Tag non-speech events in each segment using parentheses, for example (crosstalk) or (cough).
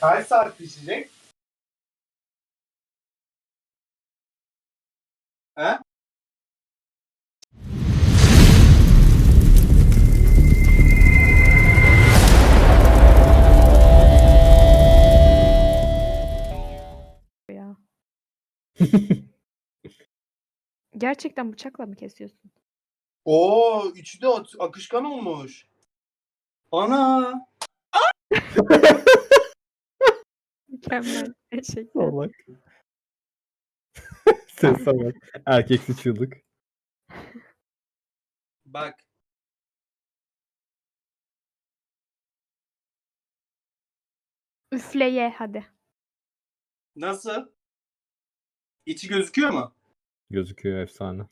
Kaç saat pişecek? He? ya. (laughs) Gerçekten bıçakla mı kesiyorsun? Oo, üçü de at- akışkan olmuş. Ana. (laughs) Mükemmel. Teşekkür. Salak. (laughs) Ses bak. Erkeksi çığlık. Bak. Üfleye hadi. Nasıl? İçi gözüküyor mu? Gözüküyor efsane.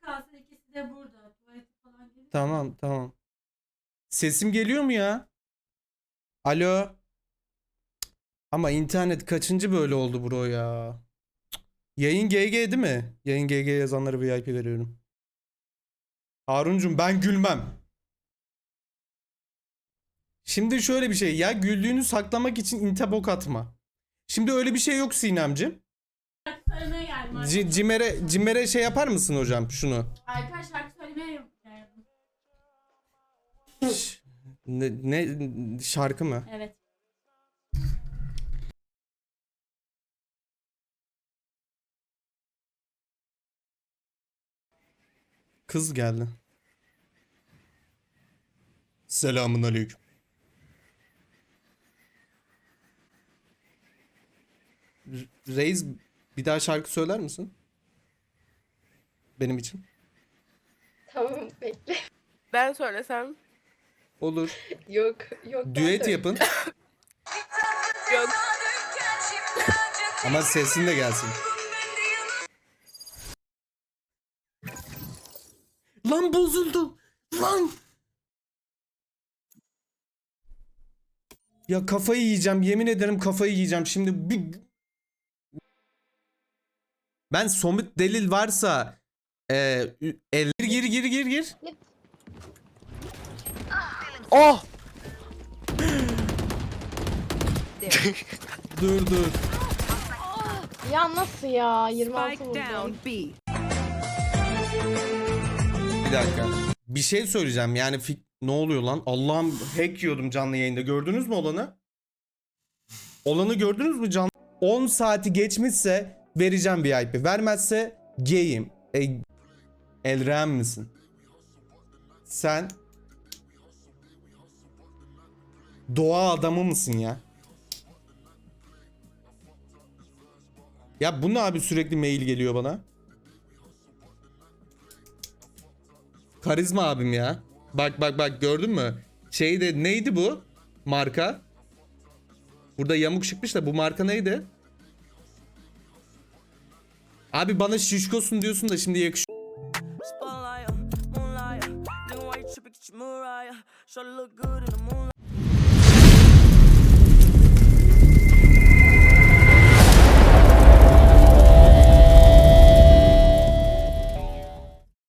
Kalsın ikisi de burada. Tuvalete falan gelir. Tamam tamam. Sesim geliyor mu ya? Alo. Ama internet kaçıncı böyle oldu bro ya? Yayın GG değil mi? Yayın GG yazanlara VIP veriyorum. Haruncum ben gülmem. Şimdi şöyle bir şey ya güldüğünü saklamak için inte bok atma. Şimdi öyle bir şey yok Sinemcim. Söylemeye geldim. C-. Cimer'e Cimer'e şey yapar mısın hocam şunu? Alper şarkı söylemeye. Şş, Ne, ne şarkı mı? Evet. Kız geldi. Selamun aleyküm. Reis bir daha şarkı söyler misin? Benim için. Tamam bekle. Ben söylesem. Olur. Yok yok. ben Düet yapın Yok. ama sesin de gelsin. Lan bozuldu. Lan. Ya kafayı yiyeceğim. Yemin ederim kafayı yiyeceğim. Şimdi bir... Ben somut delil varsa e, el gir gir gir gir. Oh! (laughs) Dur dur. Ya nasıl ya? 26 Spike vurdum. down B. Dakika. Bir şey söyleyeceğim. Yani fik- ne oluyor lan? Allah'ım hack yiyordum canlı yayında. Gördünüz mü olanı? Olanı gördünüz mü canlı? 10 saati geçmişse vereceğim VIP. Vermezse gayim. E, Elrem misin? Sen doğa adamı mısın ya? Ya bu ne abi sürekli mail geliyor bana? Karizma abim ya. Bak bak bak gördün mü? Şey de neydi bu? Marka. Burada yamuk çıkmış da bu marka neydi? Abi bana şişkosun diyorsun da şimdi yakış.